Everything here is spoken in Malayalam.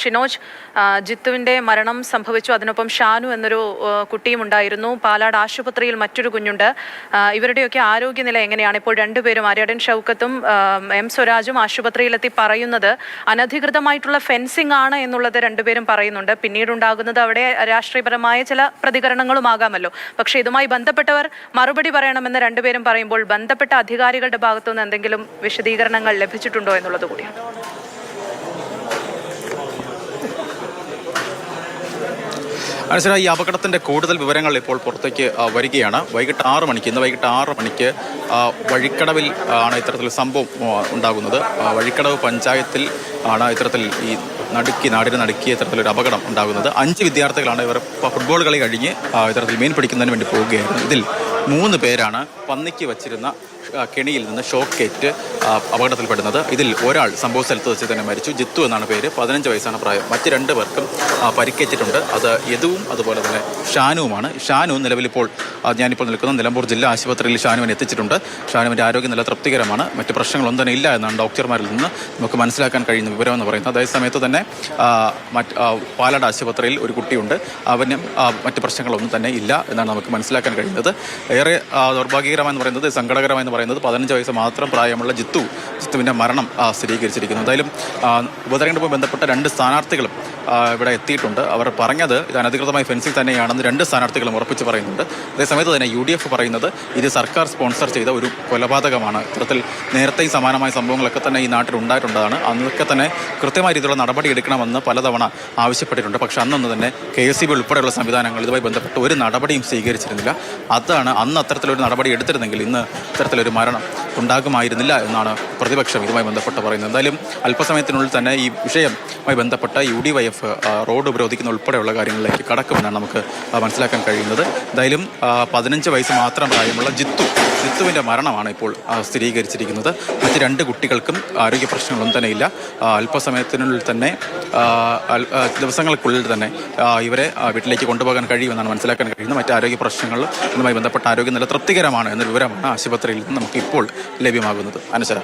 ഷിനോജ് ജിത്തുവിന്റെ മരണം സംഭവിച്ചു. അതിനൊപ്പം ഷാനു എന്നൊരു കുട്ടിയും ഉണ്ടായിരുന്നു. പാലാട് ആശുപത്രിയിൽ മറ്റൊരു കുഞ്ഞുണ്ട്. ഇവരുടെയൊക്കെ ആരോഗ്യനില എങ്ങനെയാണ് ഇപ്പോൾ രണ്ടുപേരും ആര്യാടൻ ഷൗക്കത്തും എം സ്വരാജും ആശുപത്രിയിലെത്തി പറയുന്നത് അനധികൃതമായിട്ടുള്ള ഫെൻസിംഗ് ആണ് എന്നുള്ളത് രണ്ടുപേരും പറയുന്നുണ്ട്. പിന്നീടുണ്ടാകുന്നത് അവിടെ രാഷ്ട്രീയപരമായ ചില പ്രതികരണങ്ങളും ആകാമല്ലോ പക്ഷേ ഇതുമായി ബന്ധപ്പെട്ടവർ മറുപടി പറയണമെന്ന് രണ്ടുപേരും പറയുമ്പോൾ ബന്ധപ്പെട്ട അധികാരികളുടെ ഭാഗത്തുനിന്ന് എന്തെങ്കിലും വിശദീകരണങ്ങൾ ലഭിച്ചിട്ടുണ്ടോ എന്നുള്ളത് കൂടിയാണ്. അനുസര ഈ അപകടത്തിന്റെ കൂടുതൽ വിവരങ്ങൾ ഇപ്പോൾ പുറത്തേക്ക് വരികയാണ്. വൈകിട്ട് ആറ് മണിക്ക് ഇന്ന് വൈകിട്ട് ആറ് മണിക്ക് വഴിക്കടവിൽ ആണ് ഇത്തരത്തിൽ സംഭവം ഉണ്ടാകുന്നത്. വഴിക്കടവ് പഞ്ചായത്തിൽ ആണ് ഇത്തരത്തിൽ ഈ നടുക്കി നാടിന് നടുക്കിയ ഇത്തരത്തിലൊരു അപകടം ഉണ്ടാകുന്നത്. അഞ്ച് വിദ്യാർത്ഥികളാണ് ഇവർ ഫുട്ബോൾ കളി കഴിഞ്ഞ് ഇത്തരത്തിൽ മീൻ പിടിക്കുന്നതിന് വേണ്ടി പോവുകയായിരുന്നു. ഇതിൽ മൂന്ന് പേരാണ് പന്നിക്ക് വച്ചിരുന്ന കെണിയിൽ നിന്ന് ഷോക്കേറ്റ് അപകടത്തിൽപ്പെടുന്നത്. ഇതിൽ ഒരാൾ സംഭവ സ്ഥലത്ത് വെച്ച് തന്നെ മരിച്ചു. ജിത്തു എന്നാണ് പേര്. പതിനഞ്ച് വയസ്സാണ് പ്രായം. മറ്റ് രണ്ട് പേർക്കും പരിക്കേറ്റിട്ടുണ്ട്. അത് യദുവും അതുപോലെ തന്നെ ഷാനുവുമാണ്. ഷാനു നിലവിലിപ്പോൾ ഞാനിപ്പോൾ നിൽക്കുന്ന നിലമ്പൂർ ജില്ലാ ആശുപത്രിയിൽ ഷാനുവിനെ എത്തിച്ചിട്ടുണ്ട്. ഷാനുവിന്റെ ആരോഗ്യനില തൃപ്തികരമാണ്. മറ്റ് പ്രശ്നങ്ങളൊന്നും തന്നെ ഇല്ല എന്നാണ് ഡോക്ടർമാരിൽ നിന്ന് നമുക്ക് മനസ്സിലാക്കാൻ കഴിയുന്ന വിവരം എന്ന് പറയുന്നത്. അതേസമയത്ത് തന്നെ മറ്റ് പാലട ആശുപത്രിയിൽ ഒരു കുട്ടിയുണ്ട്. അവനും മറ്റ് പ്രശ്നങ്ങളൊന്നും തന്നെ ഇല്ല എന്നാണ് നമുക്ക് മനസ്സിലാക്കാൻ കഴിയുന്നത്. ഏറെ ദൗർഭാഗ്യകരമെന്ന് പറയുന്നത് സങ്കടകരമെന്ന് പറയുന്നത് പതിനഞ്ച് വയസ്സ് മാത്രം പ്രായമുള്ള ജിത്തു ജിത്തുവിന്റെ മരണം സ്ഥിരീകരിച്ചിരിക്കുന്നു. എന്തായാലും ഉപതെരഞ്ഞെടുപ്പ് ബന്ധപ്പെട്ട രണ്ട് സ്ഥാനാർത്ഥികളും ഇവിടെ എത്തിയിട്ടുണ്ട്. അവർ പറഞ്ഞത് ഇത് അനധികൃതമായ ഫെൻസിംഗ് തന്നെയാണെന്ന് രണ്ട് സ്ഥാനാർത്ഥികളും ഉറപ്പിച്ച് പറയുന്നുണ്ട്. അതേസമയത്ത് തന്നെ യു ഡി എഫ് പറയുന്നത് ഇത് സർക്കാർ സ്പോൺസർ ചെയ്ത ഒരു കൊലപാതകമാണ്. ഇത്തരത്തിൽ നേരത്തെയും സമാനമായ സംഭവങ്ങളൊക്കെ തന്നെ ഈ നാട്ടിൽ ഉണ്ടായിട്ടുള്ളതാണ്. അന്നൊക്കെ തന്നെ കൃത്യമായ രീതിയിലുള്ള നടപടി എടുക്കണമെന്ന് പലതവണ ആവശ്യപ്പെട്ടിട്ടുണ്ട്. പക്ഷേ അന്നൊന്ന് തന്നെ കെ എസ് സി ബി ഉൾപ്പെടെയുള്ള സംവിധാനങ്ങൾ ഇതുമായി ബന്ധപ്പെട്ട് ഒരു നടപടിയും സ്വീകരിച്ചിരുന്നില്ല. അതാണ് അന്ന് അത്തരത്തിലൊരു നടപടി എടുത്തിരുന്നെങ്കിൽ ഇന്ന് ഇത്തരത്തിലൊരു മരണം. ഉണ്ടാകുമായിരുന്നില്ല എന്നാണ് പ്രതിപക്ഷം ഇതുമായി ബന്ധപ്പെട്ട് പറയുന്നത്. എന്തായാലും അല്പസമയത്തിനുള്ളിൽ തന്നെ ഈ വിഷയവുമായി ബന്ധപ്പെട്ട U D Y F road ഉപരോധിക്കുന്ന ഉൾപ്പെടെയുള്ള കാര്യങ്ങളിലേക്ക് കടക്കുമെന്നാണ് നമുക്ക് മനസ്സിലാക്കാൻ കഴിയുന്നത്. എന്തായാലും പതിനഞ്ച് വയസ്സ് മാത്രം പ്രായമുള്ള ജിത്തു ജിത്തുവിന്റെ മരണമാണ് ഇപ്പോൾ സ്ഥിരീകരിച്ചിരിക്കുന്നത്. മറ്റ് രണ്ട് കുട്ടികൾക്കും ആരോഗ്യ പ്രശ്നങ്ങളൊന്നും തന്നെ ഇല്ല. അല്പസമയത്തിനുള്ളിൽ തന്നെ ദിവസങ്ങൾക്കുള്ളിൽ തന്നെ ഇവരെ വീട്ടിലേക്ക് കൊണ്ടുപോകാൻ കഴിയുമെന്നാണ് മനസ്സിലാക്കാൻ കഴിയുന്നത്. മറ്റ് ആരോഗ്യ പ്രശ്നങ്ങൾ ഇതുമായി ബന്ധപ്പെട്ട ആരോഗ്യനില തൃപ്തികരമാണ് എന്ന വിവരമാണ് ആശുപത്രിയിൽ നിന്ന് നമുക്ക് ഇപ്പോൾ ലഭ്യമാകുന്നത്. അനശ്വര